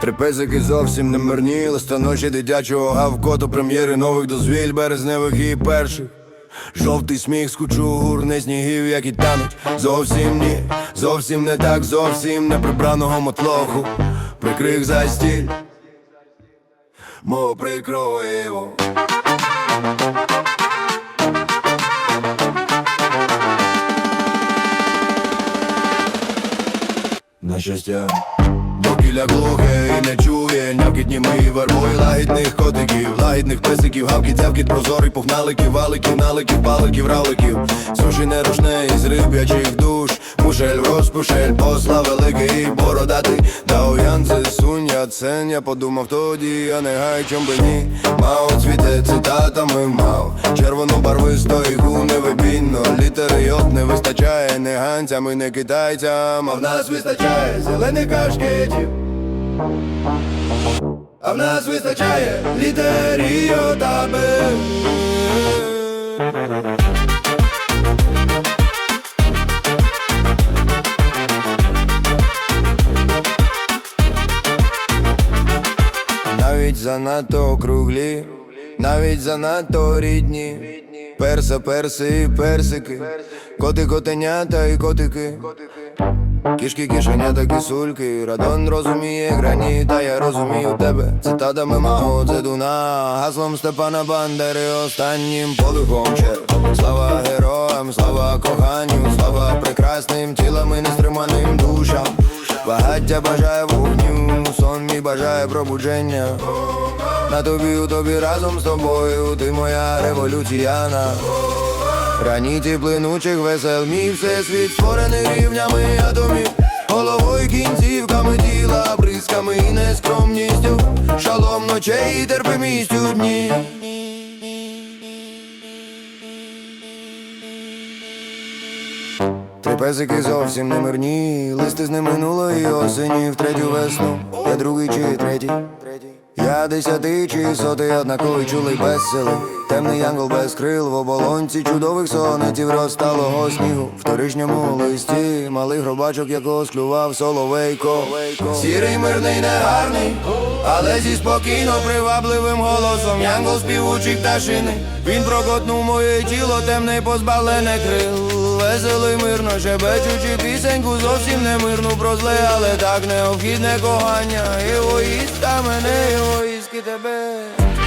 Три песики зовсім не мирні, листаночі дитячого гавкоту, прем'єри нових дозвіль, березневих і перших. Жовтий сміх з кучугур, не снігів, як і тануть. Зовсім ні, зовсім не так, зовсім не прибраного мотлоху. Прикрив за стіль, мов прикроїво. На щастя, Докіля глухе і не чує. Нявкіт німий вербої лагідних котиків Лагідних песиків, гавкіт, цявкіт, прозорий Пухналиків, валиків, наликів, паликів, равликів Суші не рушне із риб'ячих душ. Мушель, розпушель, посла великий бородатий Та цен Я подумав тоді, а не гай, чом би ні. Мав цвіте цитатами мав Червону барвисто і невибінно Літери йод не вистачає не ганцям і не китайцям. А в нас вистачає зелених кашкетів. А в нас вистачає літеріо та Б. Навіть занадто округлі, навіть занадто рідні. Перса, перси і персики, коти, котенята і котики. Кішки, кишенята, кисульки, радон розуміє грані, та я розумію тебе. Цитатами мого дзедуна, гаслом Степана Бандери, останнім подихом чер. Слава героям, слава коханню, слава прекрасним тілам і нестриманим душам. Багаття бажає вогню, сон мій бажає пробудження. На тобі у тобі разом з тобою, ти моя революціяна. Граніті плинучих весел мій всесвіт створений рівнями атомів Головою кінцівками тіла, бризками і нескромністю Шалом ночей і терпимістю дні Три песики зовсім не мирні, листи з не минулої осені в третю весну, я другий чи третій. Я десятий чи сотий, однаковий чулий безселий Темний янгол без крил в оболонці чудових сонетів розталого снігу. В торішньому листі малий гробачок, якого склював соловейко. Сірий, мирний, негарний, але зі спокійно привабливим голосом Янгол співучий пташини. Він прокотнув моє тіло, темне й позбавлене крил. Весело й мирно шебечучи пісеньку зовсім не мирну про зле, але так необхідне кохання. Егоїста мене, Ruiz, get a.